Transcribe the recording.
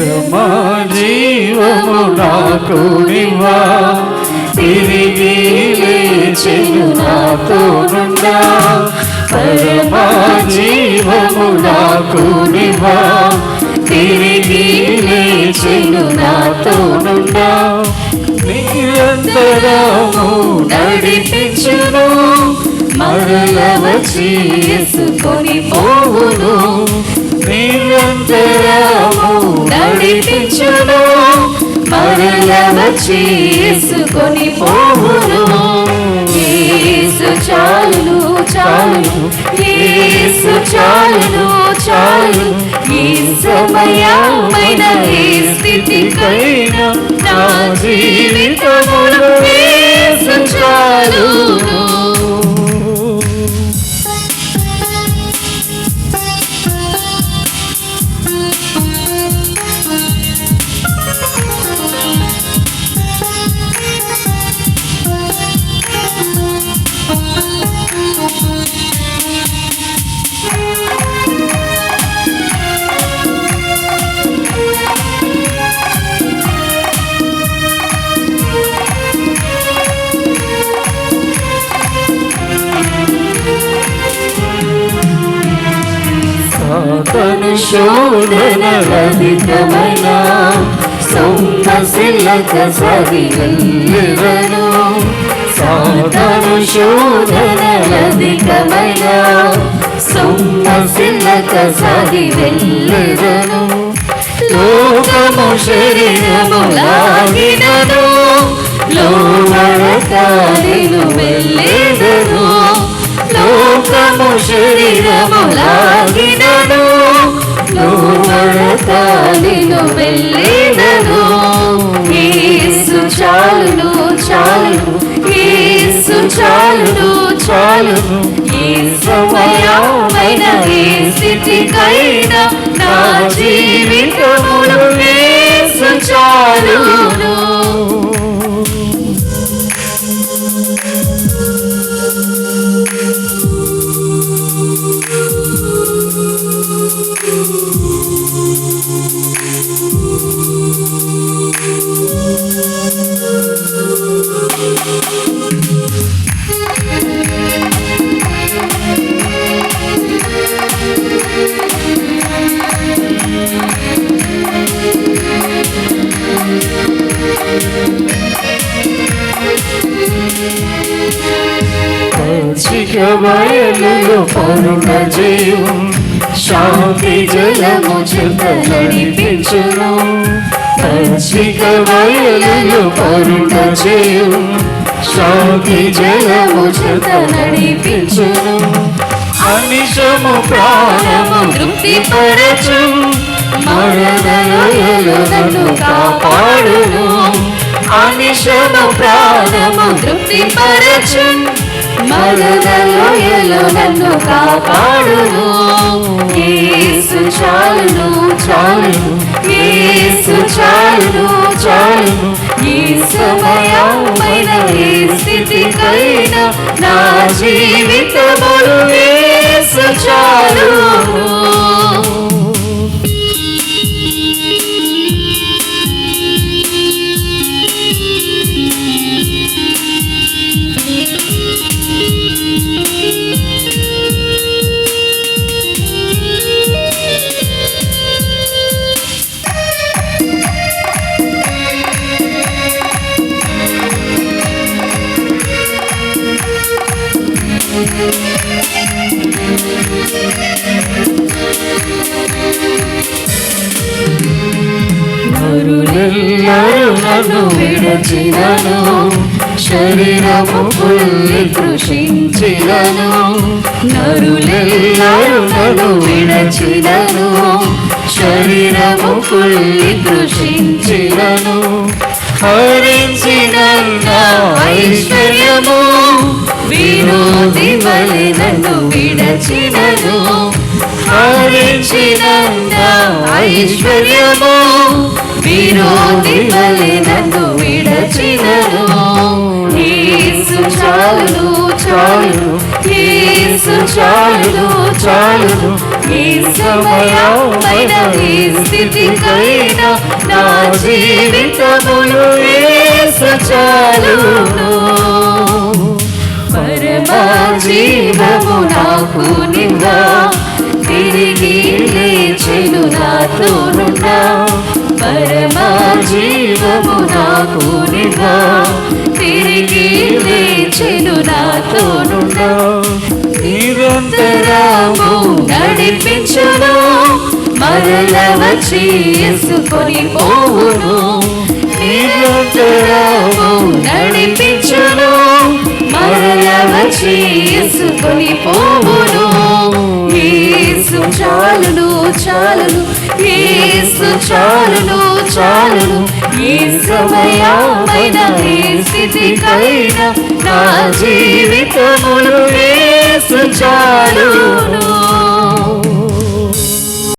మా జీవము నాకు నివా తిరిగి లేచెను నాతో నుండా. పరమా జీవము నాకు నివా తిరిగి లేచెను నాతో నుండా. నిరంతరము నడిపించును. మరల వచ్చి చేసుకొని పోవును. నిరంతరము నడిపించును. మరల వచ్చి చేసుకొని పోవును. ఏసు చాలును చాలును. ఏసు చాలును చాలు ఈ సమయమైన ఈ స్థితికైనా నా జీవి సాతను శోధనలధికమైన సొమ్మసిల్లక సరిగల్లిరను సాతను శోధనలధికమైన సొమ్మసిల్లక సరిగల్లిరను లోకము శరీరము లాగినను లోవరకాలిను లోకము శరీరము లాగినను. లోవరకాలిను వెళ్ళేదను ఏసు చాలును చాలును. ఏసు చాలును చాలును. ఈ సమయమైన ఈ స్థితికైనా నా జీవితములు ఏసు చాలును. పరుణ జీవం శాంతి జలము చెంత నడిపించును పచ్చిక బయలులో పరుణ జీవం శాంతి జలము చెంత నడిపించును అనిశము ప్రాణము తృప్తి పరచు మరణలో నన్ను కాపాడును అనిశము ప్రాణము తృప్తి పరచు మరణలోయలో నన్ను కాపాడును. యేసు చాలును చాలును. యేసు చాలును చాలును. ఈ సమయమైన ఈ స్థితికైనా నా జీవితములు యేసు చాలును. నన్ను విడచినను శరీరము పుల్లి కృషించినను. నరులెల్లరు నన్ను విడచినను శరీరము పుల్లి కృషించినను. హరించి విడచినను హరించిన ఐశ్వర్యము. విరోధి నన్ను విడచినను. యేసు చాలును చాలును. యేసు యేసు చాలును చాలును. ఈ సమయమైన ఈ స్థితికైనా నా జీవితములు యేసు చాలును. పరమా జీవము నాకు తిరిగి లేచెను నాతోనున్నా పరమా జీవము నాకు నివ్వా తిరిగి లేచెను నాతోనున్నా నిరంతరము నడిపించును మరల వచ్చి ఎసుకొని పోవును. నిరంతర తీసుకొని పోవును. యేసు చాలును చాలును. యేసు చాలును చాలును. ఈ సమయమైన ఏ స్థితికైనా నా జీవితమును యేసు చాలును.